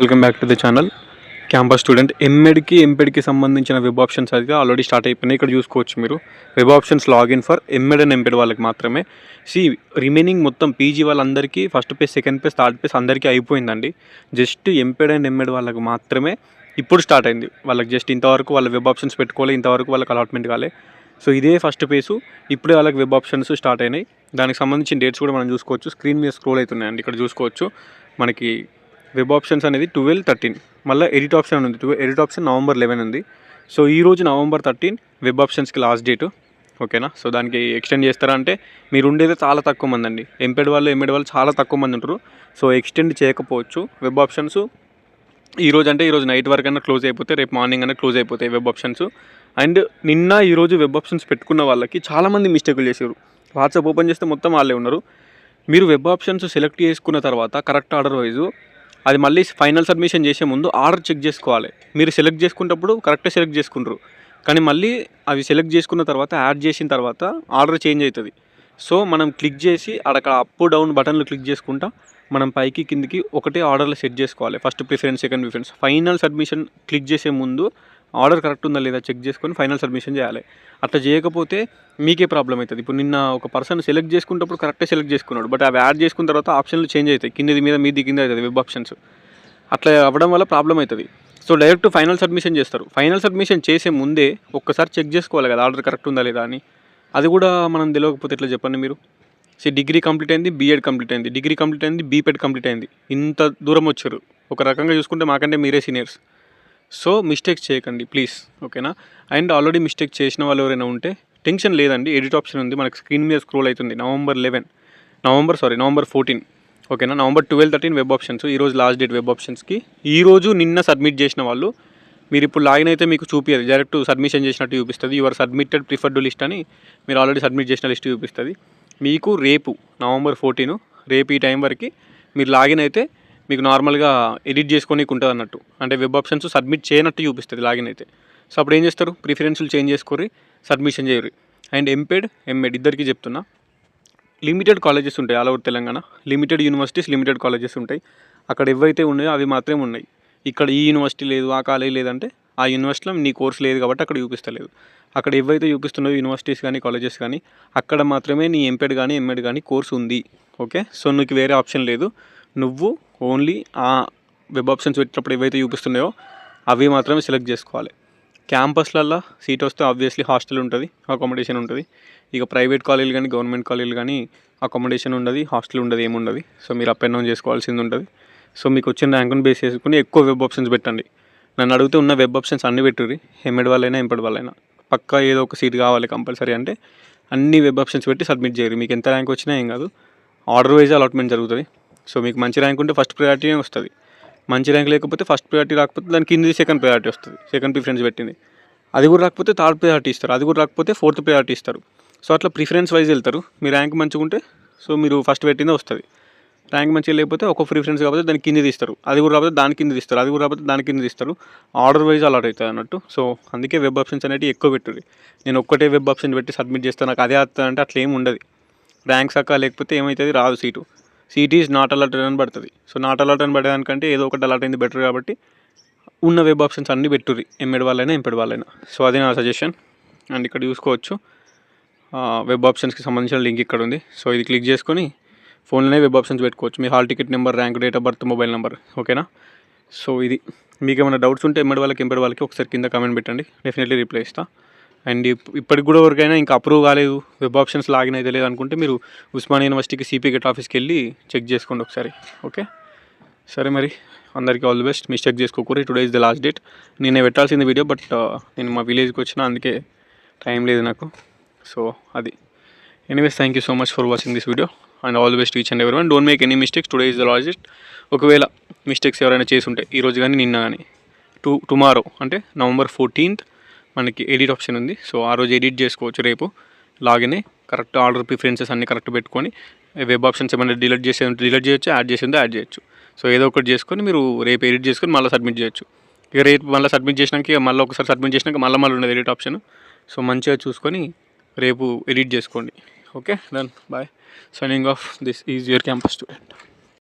Welcome back to the channel. Campus student ఎంఎడ్కి ఎంపెడ్కి సంబంధించిన web options అయితే ఆల్రెడీ స్టార్ట్ అయిపోయినాయి. ఇక్కడ చూసుకోవచ్చు మీరు. Web options login for MEd and MPEd వాళ్ళకి మాత్రమే. సి రిమైనింగ్ మొత్తం పీజీ వాళ్ళందరికీ first page second page third page అందరికీ అయిపోయిందండి. జస్ట్ ఎంపెడ్ అండ్ ఎంఎడ్ వాళ్ళకి మాత్రమే ఇప్పుడు స్టార్ట్ అయింది. వాళ్ళకి జస్ట్ ఇంతవరకు వాళ్ళ వెబ్ ఆప్షన్స్ పెట్టుకోవాలి ఇంతవరకు వాళ్ళకి అలాట్మెంట్ కాలే. సో ఇదే ఫస్ట్ పేసు ఇప్పుడే వాళ్ళకి వెబ్ ఆప్షన్స్ స్టార్ట్ అయినాయి. దానికి సంబంధించిన డేట్స్ కూడా మనం చూసుకోవచ్చు. స్క్రీన్ మీద స్క్రోల్ అవుతున్నాయండి. ఇక్కడ చూసుకోవచ్చు. మనకి వెబ్ ఆప్షన్స్ అనేది ట్వెల్వ్ థర్టీన్. మళ్ళీ ఎడిట్ ఆప్షన్ ఉంది. ఎడిట్ ఆప్షన్ నవంబర్ లెవెన్ ఉంది. సో ఈ రోజు నవంబర్ థర్టీన్ వెబ్ ఆప్షన్స్కి లాస్ట్ డేట్. ఓకేనా? సో దానికి ఎక్స్టెండ్ చేస్తారా అంటే మీరు ఉండేది చాలా తక్కువ మంది అండి. ఎంపెడ్ వాళ్ళు ఎంపెడ్ వాళ్ళు చాలా తక్కువ మంది ఉంటారు. సో ఎక్స్టెండ్ చేయకపోవచ్చు వెబ్ ఆప్షన్స్. ఈ రోజు అంటే ఈరోజు నైట్ వరకు అయినా క్లోజ్ అయిపోతే రేపు మార్నింగ్ అయినా క్లోజ్ అయిపోతాయి వెబ్ ఆప్షన్స్. అండ్ నిన్న ఈరోజు వెబ్ ఆప్షన్స్ పెట్టుకున్న వాళ్ళకి చాలామంది మిస్టేకులు చేశారు. వాట్సాప్ ఓపెన్ చేస్తే మొత్తం వాళ్ళే ఉన్నారు. మీరు వెబ్ ఆప్షన్స్ సెలెక్ట్ చేసుకున్న తర్వాత కరెక్ట్ ఆర్డర్ వైజు అది మళ్ళీ ఫైనల్ సబ్మిషన్ చేసే ముందు ఆర్డర్ చెక్ చేసుకోవాలి. మీరు సెలెక్ట్ చేసుకున్నప్పుడు కరెక్ట్గా సెలెక్ట్ చేసుకుంటారు. కానీ మళ్ళీ అవి సెలెక్ట్ చేసుకున్న తర్వాత యాడ్ చేసిన తర్వాత ఆర్డర్ చేంజ్ అవుతుంది. సో మనం క్లిక్ చేసి అక్కడ అప్ డౌన్ బటన్లు క్లిక్ చేసుకుంటా మనం పైకి కిందికి ఒకటే ఆర్డర్లు సెట్ చేసుకోవాలి. First preference second preference final submission click చేసే ముందు ఆర్డర్ కరెక్ట్ ఉందా లేదా చెక్ చేసుకొని ఫైనల్ సబ్మిషన్ చేయాలి. అట్లా చేయకపోతే మీకే ప్రాబ్లం అవుతుంది. ఇప్పుడు నిన్న ఒక పర్సన్ సెలెక్ట్ చేసుకున్నప్పుడు కరెక్టే సెలెక్ట్ చేసుకున్నాడు. బట్ అవి యాడ్ చేసుకున్న తర్వాత ఆప్షన్లు చేంజ్ అవుతాయి. కిందది మీద మీది కింద అవుతుంది వెబ్ ఆప్షన్స్. అట్లా అవ్వడం వల్ల ప్రాబ్లం అవుతుంది. సో డైరెక్ట్ ఫైనల్ సబ్మిషన్ చేస్తారు. ఫైనల్ సబ్మిషన్ చేసే ముందే ఒక్కసారి చెక్ చేసుకోవాలి కదా ఆర్డర్ కరెక్ట్ ఉందా లేదా అని. అది కూడా మనం తెలియకపోతే ఎట్లా చెప్పండి మీరు? సో డిగ్రీ కంప్లీట్ అయింది బీఎడ్ కంప్లీట్ అయింది. డిగ్రీ కంప్లీట్ అయింది బీపెడ్ కంప్లీట్ అయింది. ఇంత దూరం వచ్చారు. ఒక రకంగా చూసుకుంటే మాకంటే మీరే సీనియర్స్. సో మిస్టేక్ చేయకండి ప్లీజ్ ఓకేనా? అండ్ ఆల్రెడీ మిస్టేక్ చేసిన వాళ్ళు ఎవరైనా ఉంటే టెన్షన్ లేదండి ఎడిట్ ఆప్షన్ ఉంది మనకి స్క్రీన్ మీద స్క్రోల్ అవుతుంది November eleven November sorry November fourteen ఓకేనా? November twelve thirteen web options ఈరోజు లాస్ట్ డేట్ వెబ్ ఆప్షన్స్కి. ఈ రోజు నిన్న సబ్మిట్ చేసిన వాళ్ళు మీరు ఇప్పుడు లాగిన్ అయితే మీకు చూపించదు డైరెక్ట్ సబ్మిషన్ చేసినట్టు చూపిస్తుంది యువర్ సబ్మిటెడ్ ప్రిఫర్డ్ లిస్ట్ అని మీరు ఆల్రెడీ సబ్మిట్ చేసిన లిస్ట్ చూపిస్తుంది. మీకు రేపు నవంబర్ ఫోర్టీన్ రేపు ఈ టైం వరకు మీరు లాగిన్ అయితే మీకు నార్మల్గా ఎడిట్ చేసుకోనికి ఉంటుంది అన్నట్టు. అంటే వెబ్ ఆప్షన్స్ సబ్మిట్ చేయనట్టు చూపిస్తుంది లాగిన్ అయితే. సో అప్పుడు ఏం చేస్తారు? ప్రిఫరెన్స్లు చేంజ్ చేసుకొని సబ్మిషన్ చేయరు. అండ్ ఎంపేడ్ ఎంఎడ్ ఇద్దరికి చెప్తున్నా. లిమిటెడ్ కాలేజెస్ ఉంటాయి all over Telangana. Limited universities limited colleges ఉంటాయి. అక్కడ ఎవైతే ఉన్నాయో అవి మాత్రమే ఉన్నాయి. ఇక్కడ ఈ యూనివర్సిటీ లేదు ఆ కాలేజ్ లేదంటే ఆ యూనివర్సిటీలో నీ కోర్స్ లేదు కాబట్టి అక్కడ చూపిస్తలేదు. అక్కడ ఏవైతే చూపిస్తున్నాయో యూనివర్సిటీస్ కానీ కాలేజెస్ కానీ అక్కడ మాత్రమే నీ ఎంపెడ్ కానీ ఎంఎడ్ కానీ కోర్స్ ఉంది. ఓకే? సో నీకు వేరే ఆప్షన్ లేదు. నువ్వు ఓన్లీ ఆ వెబ్ ఆప్షన్స్ పెట్టినప్పుడు ఏవైతే చూపిస్తున్నాయో అవి మాత్రమే సెలెక్ట్ చేసుకోవాలి. క్యాంపస్లల్లో సీట్ వస్తే ఆబ్వియస్లీ హాస్టల్ ఉంటుంది అకామిడేషన్ ఉంటుంది. ఇక ప్రైవేట్ కాలేజీలు కానీ గవర్నమెంట్ కాలేజీలు కానీ అకామిడేషన్ ఉండదు హాస్టల్ ఉండదు ఏముండదు సో మీరు అప్ అండ్ డౌన్ చేసుకోవాల్సింది ఉంటుంది. సో మీకు వచ్చిన ర్యాంకుని బేస్ చేసుకుని ఎక్కువ వెబ్ ఆప్షన్స్ పెట్టండి. నన్ను అడిగితే ఉన్న వెబ్ ఆప్షన్స్ అన్ని పెట్టుర్రి ఎంఎడ్ వాళ్ళైనా ఎంపెడ్ వాళ్ళైనా. పక్కా ఏదో ఒక సీట్ కావాలి కంపల్సరీ అంటే అన్ని వెబ్ ఆప్షన్స్ పెట్టి సబ్మిట్ చేయరు. మీకు ఎంత ర్యాంక్ వచ్చినా ఏం కాదు. ఆర్డర్ వైజ్ అలాట్మెంట్ జరుగుతుంది. సో మీకు మంచి ర్యాంక్ ఉంటే ఫస్ట్ ప్రయారిటీ వస్తుంది. మంచి ర్యాంక్ లేకపోతే ఫస్ట్ ప్రయారిటీ రాకపోతే దాని కింది సెకండ్ ప్రయారిటీ వస్తుంది. సెకండ్ ప్రిఫరెన్స్ పెట్టింది. అది కూడా రాకపోతే థర్డ్ ప్రయారిటీ ఇస్తారు. అది కూడా రాకపోతే ఫోర్త్ ప్రయారిటీ ఇస్తారు. సో అట్లా ప్రిఫరెన్స్ వైజ్ వెళ్తారు. మీ ర్యాంక్ మంచిగా ఉంటే సో మీరు ఫస్ట్ పెట్టిందే వస్తుంది. ర్యాంక్ మంచిగా లేకపోతే ఒక ప్రిఫరెన్స్ కాకపోతే దాని కింద తీస్తారు. అది కూడా రాకపోతే దాని కింద తీస్తారు. అది కూడా రాకపోతే దాని కింద తీస్తారు. ఆర్డర్ వైజ్ అలాట్ అవుతుంది అన్నట్టు. సో అందుకే వెబ్ ఆప్షన్స్ అనేవి ఎక్కువ పెట్టుర్రి. నేను ఒక్కటే వెబ్ ఆప్షన్ పెట్టి సబ్మిట్ చేస్తాను నాకు అదే వస్తుంది అంటే అట్లా ఏమి ఉండదు. ర్యాంక్ సక్క లేకపోతే ఏమవుతుంది రాదు seat. Seat is not alert అని పడుతుంది. సో నాట్ అలర్ట్ అని పడేదానికంటే ఏదో ఒకటి అలర్ట్ అయింది బెటర్ కాబట్టి ఉన్న వెబ్ ఆప్షన్స్ అన్నీ పెట్టుర్రి. ఎంఎడ్ వాళ్ళైనా ఎంపెడ్ వాళ్ళైనా. సో అది నా సజెషన్ అండ్ ఇక్కడ చూసుకోవచ్చు. వెబ్ ఆప్షన్స్కి సంబంధించిన లింక్ ఇక్కడ ఉంది. సో ఇది క్లిక్ చేసుకొని ఫోన్లోనే వెబ్ ఆప్షన్స్ పెట్టుకోవచ్చు. మీ hall ticket number rank date of birth mobile number ఓకేనా సో ఇది. మీకు ఏమైనా డౌట్స్ ఉంటే ఎంఎడ్ వాళ్ళకి ఎంపెడ్ వాళ్ళకి ఒకసారి కింద కామెంట్ పెట్టండి. డెఫినెట్లీ రిప్లై ఇస్తాను అండ్ ఇప్పటికి కూడా ఎవరికైనా ఇంకా అప్రూవ్ కాలేదు వెబ్ ఆప్షన్స్ లాగిన్ అయితే లేదు అనుకుంటే మీరు ఉస్మాన్ యూనివర్సిటీకి సిపీ గెట్ ఆఫీస్కి వెళ్ళి చెక్ చేసుకోండి ఒకసారి ఓకే? సరే మరి అందరికీ ఆల్ ది బెస్ట్. మిస్టేక్ చేసుకోకూడదు today is the last date నేనే పెట్టాల్సింది వీడియో బట్ uh, నేను మా విలేజ్కి వచ్చిన అందుకే టైం లేదు నాకు. సో అది. Anyways thank you so much for watching this video and all the best each and every one don't make any mistakes today is the last date ఒకవేళ mistakes ఎవరైనా చేసి ఉంటే ఈ రోజు కానీ నిన్న కానీ టు టుమారో అంటే నవంబర్ ఫోర్టీన్త్ మనకి ఎడిట్ ఆప్షన్ ఉంది. సో ఆ రోజు ఎడిట్ చేసుకోవచ్చు రేపు. లాగిన్ కరెక్ట్ ఆర్డర్ ప్రిఫరెన్సెస్ అన్ని కరెక్ట్ పెట్టుకొని వెబ్ ఆప్షన్స్ ఏమైనా డిలీట్ చేసే డిలీట్ చేయొచ్చు యాడ్ చేసిందో యాడ్ చేయొచ్చు. సో ఏదో ఒకటి చేసుకొని మీరు రేపు ఎడిట్ చేసుకొని మళ్ళీ సబ్మిట్ చేయొచ్చు. ఇక రేపు మళ్ళీ సబ్మిట్ చేసినాక మళ్ళీ ఒకసారి సబ్మిట్ చేసినాక మళ్ళీ మళ్ళీ ఉండదు ఎడిట్ ఆప్షన్. సో మంచిగా చూసుకొని రేపు ఎడిట్ చేసుకోండి. Okay done bye. Signing off this is your campus student